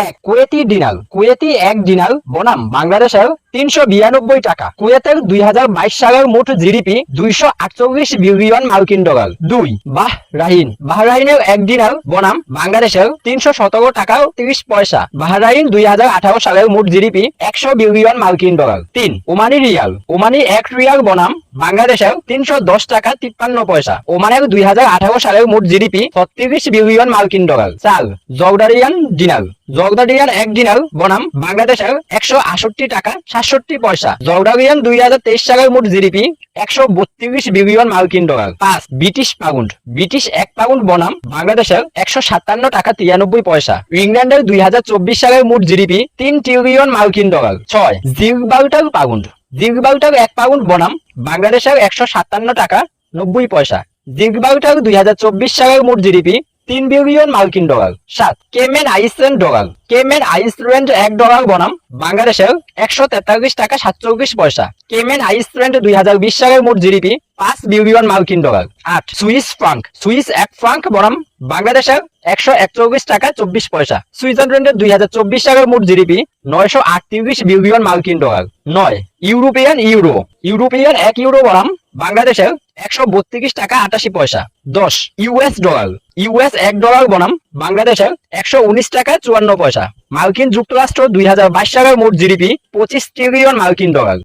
এক Kuwaiti ডিনাল Kuwaiti এক ডিনাল বনাম বাংলাদেশের তিনশো বিরানব্বই টাকা। কুয়েতের দুই হাজার বাইশ সালের মোট জিডিপি দুইশো আটচল্লিশ বিলিয়ন মার্কিন ডলার। দুই বাহ রাহিন বাহরাইনের এক ডিনাল বনাম বাংলাদেশের তিনশো সতেরো টাকা তিরিশ পয়সা। বাহরাইন দুই হাজার আঠারো সালের মোট জিডিপি একশো বিলিয়ন মার্কিন ডলার। তিন, ওমানি রিয়াল। ওমানি এক রিয়াল বনাম বাংলাদেশের তিনশো দশ টাকা তিপ্পান্ন পয়সা। ওমানের দুই হাজার আঠারো সালের মোট জিডিপি ছত্রিশ বিলিয়ন মার্কিন ডলার। চার জর্দারিয়ান ডিনাল জর্দারিয়ান এক ডিনাল বনাম বাংলাদেশের একশো আষট্টি টাকা সাতষট্টি পয়সা। জর্দারিয়ান দুই হাজার তেইশ সালের মোট জিডিপি একশো বত্রিশ বিলিয়ন মার্কিন ডলার। পাঁচ, ব্রিটিশ পাউন্ড। ব্রিটিশ এক পাউন্ড বনাম, বাংলাদেশের একশো সাতান্ন টাকা তিরানব্বই পয়সা। ইংল্যান্ডের দুই হাজার চব্বিশ সালের মোট জিডিপি তিন ট্রিলিয়ন মার্কিন ডলার। ছয় জিরবাউটার পাউন্ড। জিরবাউটার এক পাউন্ড বনাম, বাংলাদেশের একশো সাতান্ন টাকা নব্বই পয়সা। জিরবাউটার দুই হাজার চব্বিশ সালের মোট জিডিপি তিন বিলিয়ন মার্কিন ডলার, সাত, Cayman Island dollar, Cayman Island এক ডলার বনাম বাংলাদেশের একশো তেতাল্লিশ টাকা সাতচল্লিশ পয়সা, কেমেন আইসল্যান্ড দুই হাজার বিশ সালের মোট জিডিপি পাঁচ বিলিয়ন মার্কিন ডলার, আট, সুইস ফ্রাঙ্ক, সুইস এক ফ্রাঙ্ক বনাম বাংলাদেশের একশো একচল্লিশ টাকা চব্বিশ পয়সা, সুইজারল্যান্ডের দুই হাজার চব্বিশ সালের মোট জিডিপি নয়শো আটত্রিশ বিলিয়ন মার্কিন ডলার, নয়, ইউরোপিয়ান ইউরো, ইউরোপিয়ান এক ইউরো বনাম বাংলাদেশের একশো বত্রিশ টাকা আটাশি পয়সা, দশ ইউএস ডলার ইউএস এক ডলার বনাম, বাংলাদেশে একশো উনিশ টাকা চুয়ান্ন পয়সা। মার্কিন যুক্তরাষ্ট্র দুই হাজার বাইশ সালের মোট জিডিপি পঁচিশ ট্রিলিয়ন মার্কিন ডলার